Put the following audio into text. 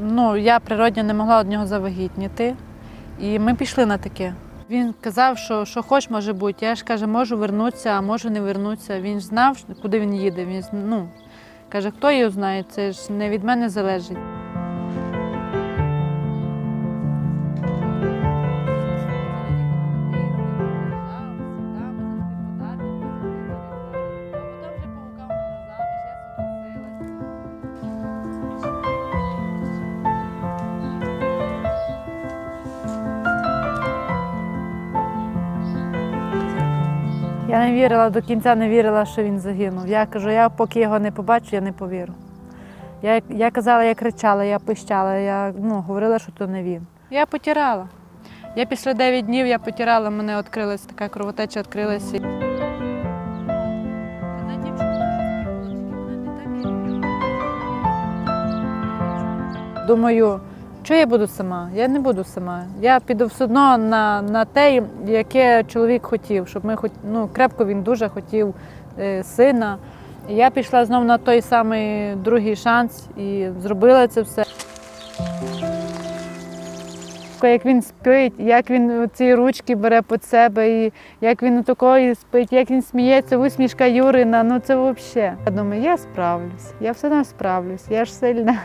Ну, я природньо не могла від нього завагітніти. І ми пішли на таке. Він казав, що що хоч може бути. Я ж каже, можу вернутися, а можу не вернутися. Він ж знав, куди він їде. Він ну, каже, хто його знає, це ж не від мене залежить. Я не вірила до кінця, не вірила, що він загинув. Я кажу, я поки його не побачу, я не повірю. Я, я казала, я кричала, я пищала, я ну, говорила, що то не він. Я потирала. Я після 9 днів я потирала, мене відкрилася така кровотеча відкрилася. Думаю, що я буду сама? Я не буду сама. Я піду все одно на, на те, яке чоловік хотів, щоб ми хоч ну, крепко він дуже хотів е, сина. І я пішла знов на той самий другий шанс і зробила це все. Як він спить, як він ці ручки бере під себе, і як він такої спить, як він сміється, усмішка Юрина, ну це взагалі. Я думаю, я справлюсь, я все одно справлюсь, я ж сильна.